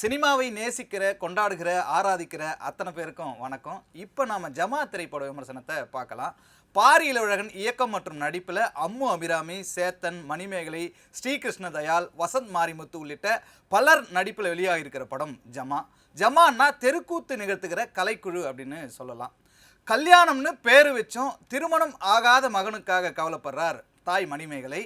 சினிமாவை நேசிக்கிற கொண்டாடுகிற ஆராதிக்கிற அத்தனை பேருக்கும் வணக்கம். இப்போ நாம் ஜமா திரைப்பட விமர்சனத்தை பார்க்கலாம். பாரி இளவழகன் இயக்கம் மற்றும் நடிப்பில் அம்மு அபிராமி சேத்தன் மணிமேகலை ஸ்ரீகிருஷ்ண தயால் வசந்த் மாரிமுத்து உள்ளிட்ட பலர் நடிப்பில் வெளியாகிருக்கிற படம் ஜமா. ஜமான்னா தெருக்கூத்து நிகழ்த்துகிற கலைக்குழு அப்படின்னு சொல்லலாம். கல்யாணம்னு பேர் வச்சும் திருமணம் ஆகாத மகனுக்காக கவலைப்படுறார் தாய் மணிமேகலை.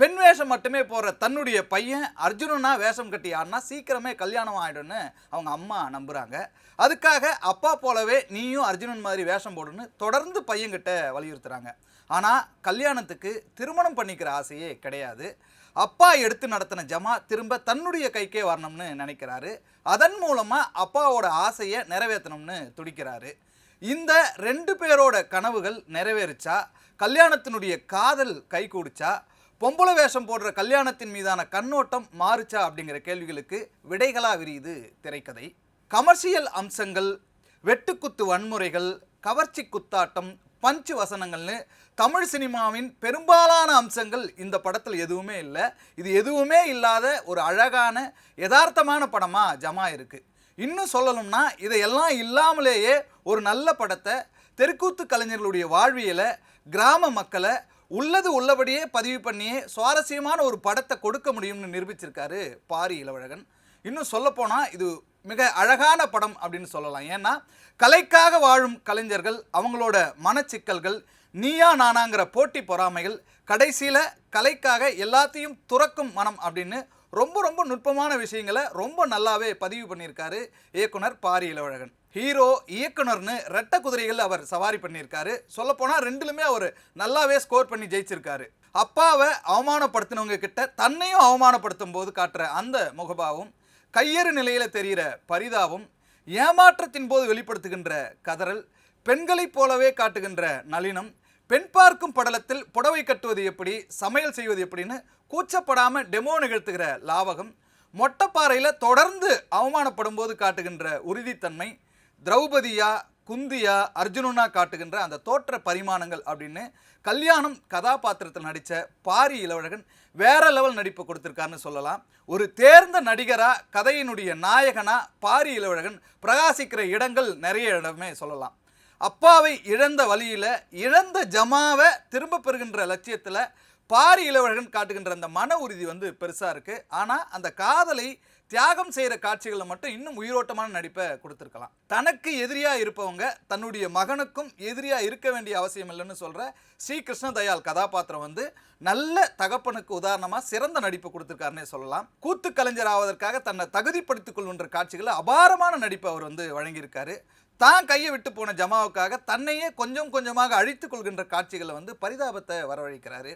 பெண் வேஷம் மட்டுமே போடுற தன்னுடைய பையன் அர்ஜுனனா வேஷம் கட்டி யாருன்னா சீக்கிரமே கல்யாணம் ஆகிடும்னு அவங்க அம்மா நம்புகிறாங்க அதுக்காக அப்பா போலவே நீயும் அர்ஜுனன் மாதிரி வேஷம் போடுன்னு தொடர்ந்து பையன்கிட்ட வலியுறுத்துகிறாங்க ஆனால் கல்யாணத்துக்கு திருமணம் பண்ணிக்கிற ஆசையே கிடையாது. அப்பா எடுத்து நடத்தின ஜமா திரும்ப தன்னுடைய கைக்கே வரணும்னு நினைக்கிறாரு. அதன் மூலமாக அப்பாவோட ஆசையை நிறைவேற்றணும்னு துடிக்கிறாரு. இந்த ரெண்டு பேரோட கனவுகள் நிறைவேறுச்சா? கல்யாணத்தினுடைய காதல் கை கூடிச்சா பொம்பளை வேஷம் போடுற கல்யாணத்தின் மீதான கண்ணோட்டம் மாறுச்சா அப்படிங்கிற கேள்விகளுக்கு விடைகளா விரியுது திரைக்கதை. கமர்ஷியல் அம்சங்கள் வெட்டுக்குத்து வன்முறைகள் கவர்ச்சி குத்தாட்டம் பஞ்சு வசனங்கள்னு தமிழ் சினிமாவின் பெரும்பாலான அம்சங்கள் இந்த படத்தில் எதுவுமே இல்லை. இது எதுவுமே இல்லாத ஒரு அழகான யதார்த்தமான படமாக ஜமா இருக்குது இன்னும் சொல்லணும்னா இதையெல்லாம் இல்லாமலேயே ஒரு நல்ல படத்தை தெருக்கூத்து கலைஞர்களுடைய வாழ்வியலை கிராம மக்களை உள்ளது உள்ளபடியே பதிவு பண்ணியே சுவாரஸ்யமான ஒரு படத்தை கொடுக்க முடியும்னு நிரூபிச்சிருக்காரு பாரி இளவழகன். இன்னும் சொல்லப்போனால் இது மிக அழகான படம் அப்படின்னு சொல்லலாம். ஏன்னா கலைக்காக வாழும் கலைஞர்கள் அவங்களோட மனச்சிக்கல்கள் நீயா நானாங்கிற போட்டி பொறாமைகள் கடைசியில் கலைக்காக எல்லாத்தையும் துறக்கும் மனம் அப்படின்னு ரொம்ப ரொம்ப நுட்பமான விஷயங்களை ரொம்ப நல்லாவே பதிவு பண்ணியிருக்காரு இயக்குனர் பாரி இளவழகன். ஹீரோ இயக்குனர்னு ரெட்ட குதிரைகள் அவர் சவாரி பண்ணியிருக்காரு. சொல்லப்போனால் ரெண்டுலுமே அவர் நல்லாவே ஸ்கோர் பண்ணி ஜெயிச்சிருக்காரு. அப்பாவை அவமானப்படுத்தினவங்க கிட்ட தன்னையும் அவமானப்படுத்தும் போது காட்டுற அந்த முகபாவும் கையறு நிலையில் தெரிகிற பரிதாபம் ஏமாற்றத்தின் போது வெளிப்படுத்துகின்ற கதறல் பெண்களைப் போலவே காட்டுகின்ற நளினம் பெண் பார்க்கும் படலத்தில் புடவை கட்டுவது எப்படி சமையல் செய்வது எப்படின்னு கூச்சப்படாமல் டெமோ நிகழ்த்துகிற லாவகம் மொட்டைப்பாறையில் தொடர்ந்து அவமானப்படும் போது காட்டுகின்ற உறுதித்தன்மை திரௌபதியா குந்தியா அர்ஜுனனா காட்டுகின்ற அந்த தோற்ற பரிமாணங்கள் அப்படின்னு கல்யாணம் கதாபாத்திரத்தில் நடித்த பாரி இளவழகன் வேற லெவல் நடிப்பு கொடுத்துருக்காருன்னு சொல்லலாம். ஒரு தேர்ந்த நடிகரா கதையினுடைய நாயகனா பாரி இளவழகன் பிரகாசிக்கிற இடங்கள் நிறைய இடமே சொல்லலாம். அப்பாவை இழந்த வழியில் இழந்த ஜமாவை திரும்ப பெறுகின்ற லட்சியத்தில் பாரி இளவழகன் காட்டுகின்ற அந்த மன உறுதி வந்து பெருசாக இருக்குது ஆனால் அந்த காதலை தியாகம் செய்கிற காட்சிகளில் மட்டும் இன்னும் உயிரோட்டமான நடிப்பை கொடுத்துருக்கலாம். தனக்கு எதிரியாக இருப்பவங்க தன்னுடைய மகனுக்கும் எதிரியாக இருக்க வேண்டிய அவசியம் இல்லைன்னு சொல்கிற ஸ்ரீ கிருஷ்ண தயால் கதாபாத்திரம் வந்து நல்ல தகப்பனுக்கு உதாரணமாக சிறந்த நடிப்பு கொடுத்துருக்காருன்னே சொல்லலாம். கூத்து கலைஞர் ஆவதற்காக தன்னை தகுதிப்படுத்திக் கொள்கின்ற காட்சிகளை அபாரமான நடிப்பை அவர் வந்து வழங்கியிருக்காரு. தான் கையை விட்டு போன ஜமாவுக்காக தன்னையே கொஞ்சம் கொஞ்சமாக அழித்து கொள்கின்ற காட்சிகளை வந்து பரிதாபத்தை வரவழைக்கிறாரு.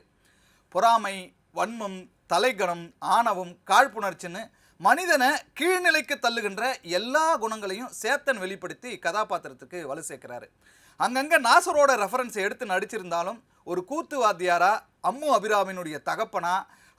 பொறாமை வன்மம் தலைகணம் ஆணவம் காழ்ப்புணர்ச்சின்னு மனிதனை கீழ்நிலைக்கு தள்ளுகின்ற எல்லா குணங்களையும் சேத்தன் வெளிப்படுத்தி கதாபாத்திரத்துக்கு வலு சேர்க்கிறாரு. அங்கங்கே நாசரோட ரெஃபரன்ஸை எடுத்து நடிச்சிருந்தாலும் ஒரு கூத்து வாத்தியாரா அம்மு அபிராமினுடைய தகப்பனா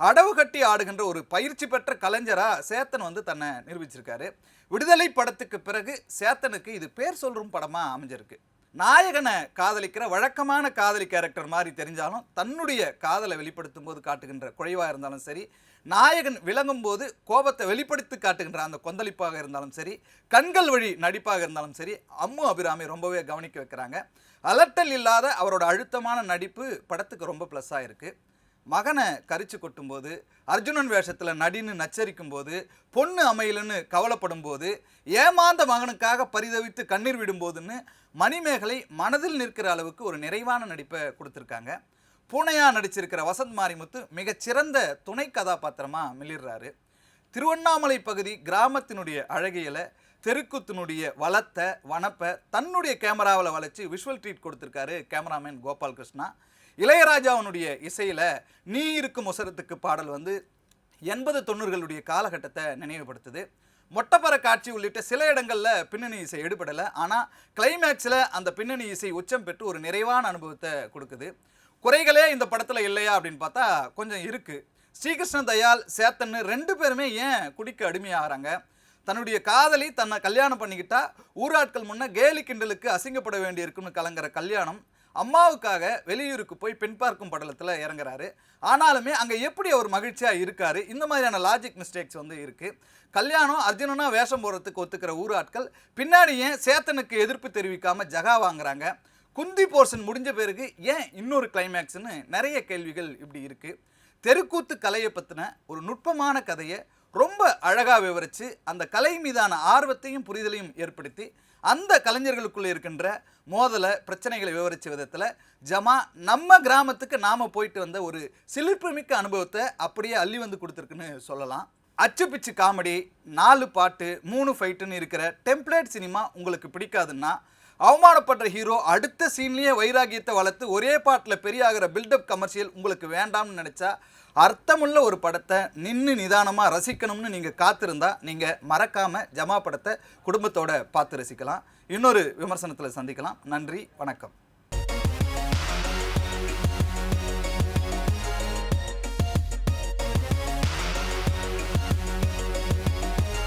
அடவு கட்டி ஆடுகின்ற ஒரு பயிற்சி பெற்ற கலைஞராக சேத்தன் வந்து தன்னை நிரூபிச்சிருக்காரு. விடுதலை படத்துக்கு பிறகு சேத்தனுக்கு இது பேர் சொல்லும் படமாக அமைஞ்சிருக்கு. நாயகனை காதலிக்கிற வழக்கமான காதலி கேரக்டர் மாதிரி தெரிஞ்சாலும் தன்னுடைய காதலை வெளிப்படுத்தும் போது காட்டுகின்ற குறைவாக இருந்தாலும் சரி நாயகன் விளங்கும் போது கோபத்தை வெளிப்படுத்தி காட்டுகின்ற அந்த கொந்தளிப்பாக இருந்தாலும் சரி கண்கள் வழி நடிப்பாக இருந்தாலும் சரி அம்மு அபிராமி ரொம்பவே கவனிக்க வைக்கிறாங்க. அலட்டல் இல்லாத அவரோட அழுத்தமான நடிப்பு படத்துக்கு ரொம்ப ப்ளஸ்ஸாக இருக்குது மகனை கரிச்சு கொட்டும்போது அர்ஜுனன் வேஷத்தில் நடின்னு நச்சரிக்கும் போது பொண்ணு அமையலன்னு கவலைப்படும் போது ஏமாந்த மகனுக்காக பரிதவித்து கண்ணீர் விடும்போதுன்னு மணிமேகலை மனதில் நிற்கிற அளவுக்கு ஒரு நிறைவான நடிப்பை கொடுத்துருக்காங்க. பூனையாக நடிச்சிருக்கிற வசந்த் மாரிமுத்து மிகச்சிறந்த துணை கதாபாத்திரமாக மிளிர்றாரு. திருவண்ணாமலை பகுதி கிராமத்தினுடைய அழகியலை தெருக்குத்தினுடைய வளத்தை வனப்பை தன்னுடைய கேமராவில் வளைச்சு விஷுவல் ட்ரீட் கொடுத்துருக்காரு கேமராமேன் கோபால் கிருஷ்ணா இளையராஜாவினுடைய இசையில் நீ இருக்கும் ஒசரத்துக்கு பாடல் வந்து எண்பது தொண்ணூறுகளுடைய காலகட்டத்தை நினைவுபடுத்துது. மொட்டப்பற காட்சி உள்ளிட்ட சில இடங்களில் பின்னணி இசை எடுபடலை. ஆனால் கிளைமேக்ஸில் அந்த பின்னணி இசை உச்சம் பெற்று ஒரு நிறைவான அனுபவத்தை கொடுக்குது. குறைகளே இந்த படத்தில் இல்லையா அப்படின்னு பார்த்தா கொஞ்சம் இருக்குது ஸ்ரீகிருஷ்ண தயால் சேத்தன்னு ரெண்டு பேருமே ஏன் குடிக்க அடிமையாகிறாங்க? தன்னுடைய காதலி தன்னை கல்யாணம் பண்ணிக்கிட்டா ஊராட்கள் முன்னே கேலி கிண்டலுக்கு அசிங்கப்பட வேண்டியிருக்குன்னு கலங்குற கல்யாணம் அம்மாவுக்காக வெளியூருக்கு போய் பெண் பார்க்கும் படலத்தில் இறங்குறாரு. ஆனாலுமே அங்கே எப்படி அவர் மகிழ்ச்சியாக இருக்கார்? இந்த மாதிரியான லாஜிக் மிஸ்டேக்ஸ் வந்து இருக்குது கல்யாணம் அர்ஜுனனா வேஷம் போடுறதுக்கு ஒத்துக்கிற ஊராட்கள் பின்னாடி ஏன் சேத்தனுக்கு எதிர்ப்பு தெரிவிக்காமல் ஜகா வாங்குறாங்க? குந்தி போர்ஷன் முடிஞ்ச பிறகு ஏன் இன்னொரு கிளைமேக்ஸ்னு நிறைய கேள்விகள் இப்படி இருக்குது தெருக்கூத்து கலையை பற்றின ஒரு நுட்பமான கதையை ரொம்ப அழகாக விவரித்து அந்த கலை மீதான ஆர்வத்தையும் புரிதலையும் ஏற்படுத்தி அந்த கலைஞர்களுக்குள்ளே இருக்கின்ற மோதலை பிரச்சனைகளை விவரித்த விதத்தில் ஜமா நம்ம கிராமத்துக்கு நாம் போயிட்டு வந்த ஒரு சிலிர்ப்புமிக்க அனுபவத்தை அப்படியே அள்ளி வந்து கொடுத்துருக்குன்னு சொல்லலாம். அச்சு பிச்சு காமெடி நாலு பாட்டு மூணு ஃபைட்டுன்னு இருக்கிற டெம்ப்ளேட் சினிமா உங்களுக்கு பிடிக்காதுன்னா அவமானப்படுற ஹீரோ அடுத்த சீன்லேயே வைராகியத்தை வளர்த்து ஒரே பாட்டில் பெரியாகிற பில்டப் கமர்ஷியல் உங்களுக்கு வேண்டாம்னு நினச்சா அர்த்தமுள்ள ஒரு படத்தை நின்று நிதானமாக ரசிக்கணும்னு நீங்கள் காத்திருந்தா நீங்கள் மறக்காமல் ஜமா படத்தை குடும்பத்தோட பார்த்து ரசிக்கலாம். இன்னொரு விமர்சனத்தில் சந்திக்கலாம். நன்றி வணக்கம்.